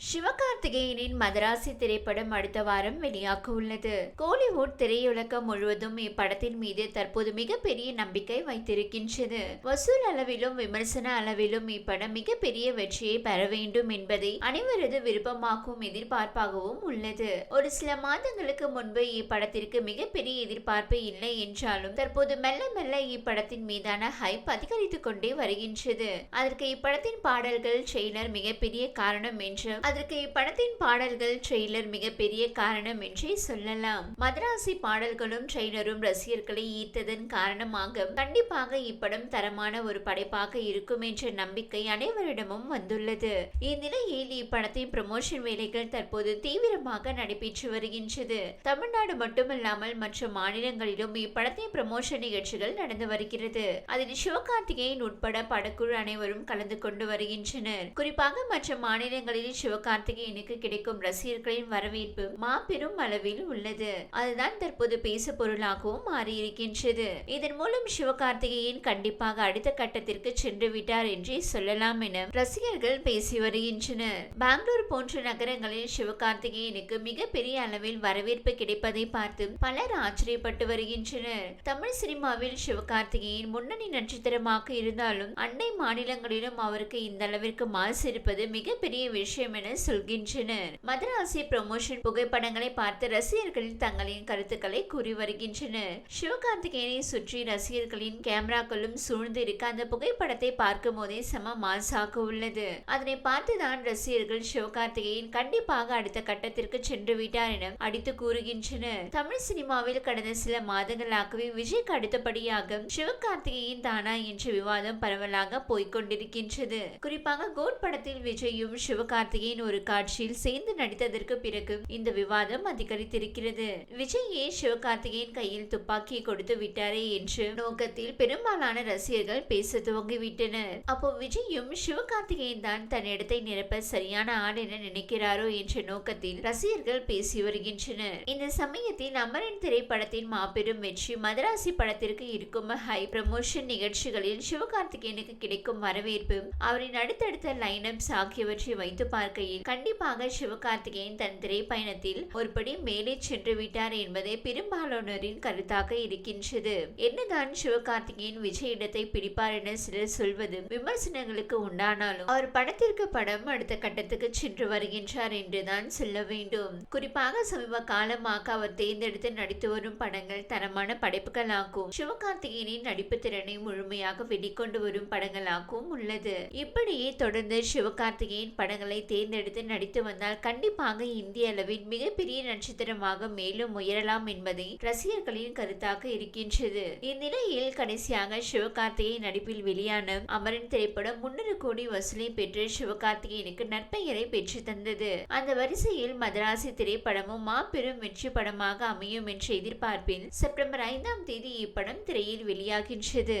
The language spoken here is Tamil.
சிவகார்த்திகேயனின் மதராசி திரைப்படம் அடுத்த வாரம் வெளியாக உள்ளது கோலிவுட் திரையுலகம் முழுவதும் இப்படத்தின் மீது தற்போது மிகப்பெரிய நம்பிக்கை வைத்திருக்கின்றது. வசூல் அளவிலும் விமர்சன அளவிலும் இப்படம் மிகப்பெரிய வெற்றியை பெற வேண்டும் என்பதை அனைவரது விருப்பமாகவும் எதிர்பார்ப்பாகவும் உள்ளது. ஒரு சில மாதங்களுக்கு முன்பு இப்படத்திற்கு மிகப்பெரிய எதிர்பார்ப்பு இல்லை என்றாலும் தற்போது மெல்ல மெல்ல இப்படத்தின் மீதான ஹைப் அதிகரித்துக் கொண்டே வருகின்றது. அதற்கு இப்படத்தின் பாடல்கள் ட்ரெய்லர் மிகப்பெரிய காரணம் என்று அதற்கு இப்படத்தின் பாடல்கள் ட்ரெய்லர் மிகப்பெரிய காரணம் என்றே சொல்லலாம். மதராசி பாடல்களும் ட்ரெய்லரும் ரசிகர்களை ஈர்த்ததன் காரணமாக கண்டிப்பாக இப்படம் தரமான ஒரு படைப்பாக இருக்கும் என்ற நம்பிக்கை அனைவரிடமும் வந்துள்ளது. இந்நிலையில் இப்படத்தின் ப்ரமோஷன் வேலைகள் தற்போது தீவிரமாக நடைபெற்று வருகின்றது. தமிழ்நாடு மட்டுமல்லாமல் மற்ற மாநிலங்களிலும் இப்படத்தின் ப்ரமோஷன் நிகழ்ச்சிகள் நடந்து வருகிறது. அதில் சிவகார்த்திகேயன் உட்பட படக்குழு அனைவரும் கலந்து கொண்டு வருகின்றனர். குறிப்பாக மற்ற மாநிலங்களில் சிவகார்த்திகேயனுக்கு கிடைக்கும் ரசிகர்களின் வரவேற்பு மாபெரும் அளவில் உள்ளது. அதுதான் தற்போது பேசு பொருளாகவும் மாறியிருக்கின்றது. இதன் மூலம் சிவகார்த்திகேயன் கண்டிப்பாக அடுத்த கட்டத்திற்கு சென்று விட்டார் என்றே சொல்லலாம் என ரசிகர்கள் பேசி வருகின்றனர். பெங்களூர் போன்ற நகரங்களில் சிவகார்த்திகேயனுக்கு மிகப்பெரிய அளவில் வரவேற்பு கிடைப்பதை பார்த்து பலர் ஆச்சரியப்பட்டு வருகின்றனர். தமிழ் சினிமாவில் சிவகார்த்திகேயன் முன்னணி நட்சத்திரமாக இருந்தாலும் அண்டை மாநிலங்களிலும் அவருக்கு இந்த அளவிற்கு மாசு இருப்பது மிகப்பெரிய விஷயம் என என சொல்கின்றனர். மதராசி ப்ரமோஷன் புகைப்படங்களை பார்த்து ரசிகர்கள் தங்களின் கருத்துக்களை கூறி வருகின்றனர். சிவகார்த்திகேயனை சுற்றி ரசிகர்களின் கேமராக்களும் சூழ்ந்து இருக்க அந்த புகைப்படத்தை பார்க்கும் போதே செம மாசாக உள்ளது. அதனை பார்த்துதான் ரசிகர்கள் சிவகார்த்திகேயன் கண்டிப்பாக அடுத்த கட்டத்திற்கு சென்று விட்டார் என அடித்து கூறுகின்றனர். தமிழ் சினிமாவில் கடந்த சில மாதங்களாகவே விஜய்க்கு அடுத்தபடியாக சிவகார்த்திகேயன் தானா என்ற விவாதம் பரவலாக போய்கொண்டிருக்கின்றது குறிப்பாக கோட் படத்தில் விஜயும் சிவகார்த்திகேயன் விஜயின் ஒரு காட்சியில் சேர்ந்து நடித்ததற்கு பிறகு இந்த விவாதம் அதிகரித்திருக்கிறது? விஜய் ஏன் சிவகார்த்திகேயன் கையில் துப்பாக்கி கொடுத்து விட்டாரே என்று நோக்கத்தில் பெரும்பாலான ரசிகர்கள் பேச துவங்கிவிட்டனர். அப்போ விஜயும் சிவகார்த்திகேயன் தான் தன் இடத்தை நிரப்ப சரியான ஆள் என நினைக்கிறாரோ என்ற நோக்கத்தில் ரசிகர்கள் பேசி வருகின்றனர். இந்த சமயத்தில் அமரன் திரைப்படத்தின் மாபெரும் வெற்றி மதராசி படத்திற்கு இருக்கும் ஹை ப்ரமோஷன் நிகழ்ச்சிகளில் சிவகார்த்திகேயனுக்கு கிடைக்கும் வரவேற்பு அவரின் அடுத்தடுத்த லைனப்ஸ் ஆகியவற்றை வைத்து பார்க்க வகையில் கண்டிப்பாக சிவகார்த்திகேயன் தன் திரைப்பயணத்தில் ஒருபடி மேலே சென்று விட்டார் என்பதே பெரும்பாலானோரின் கருத்தாக இருக்கின்றது. என்னதான் சிவகார்த்திகேயன் விஜய் இடத்தை பிடிப்பார் என சிலர் சொல்வது விமர்சனங்களுக்கு உண்டானாலும் அவர் படத்திற்கு படம் அடுத்த கட்டத்துக்கு சென்று வருகின்றார் என்றுதான் சொல்ல வேண்டும். குறிப்பாக சமீப காலமாக அவர் தேர்ந்தெடுத்து நடித்து வரும் படங்கள் தரமான படைப்புகளாகும் சிவகார்த்திகேயனின் நடிப்பு திறனை முழுமையாக வெளிக்கொண்டு வரும் படங்களாகவும் உள்ளது. இப்படியே தொடர்ந்து சிவகார்த்திகேயன் படங்களை தேர்ந்தெடுத்து நடித்து வந்தால் கண்டிப்பாக இந்திய அளவில் மிகப்பெரிய நட்சத்திரமாக மேலும் உயரலாம் என்பதை ரசிகர்களின் கருத்தாக இருக்கின்றது. இந்நிலையில் கடைசியாக சிவகார்த்திகேயன் நடிப்பில் வெளியான அமரன் திரைப்படம் முன்னூறு கோடி வசூலை பெற்று சிவகார்த்திகேயனுக்கு நற்பெயரை பெற்று தந்தது. அந்த வரிசையில் மதராசி திரைப்படமும் மாபெரும் வெற்றி படமாக அமையும் என்ற எதிர்பார்ப்பில் செப்டம்பர் ஐந்தாம் தேதி இப்படம் திரையில் வெளியாகின்றது.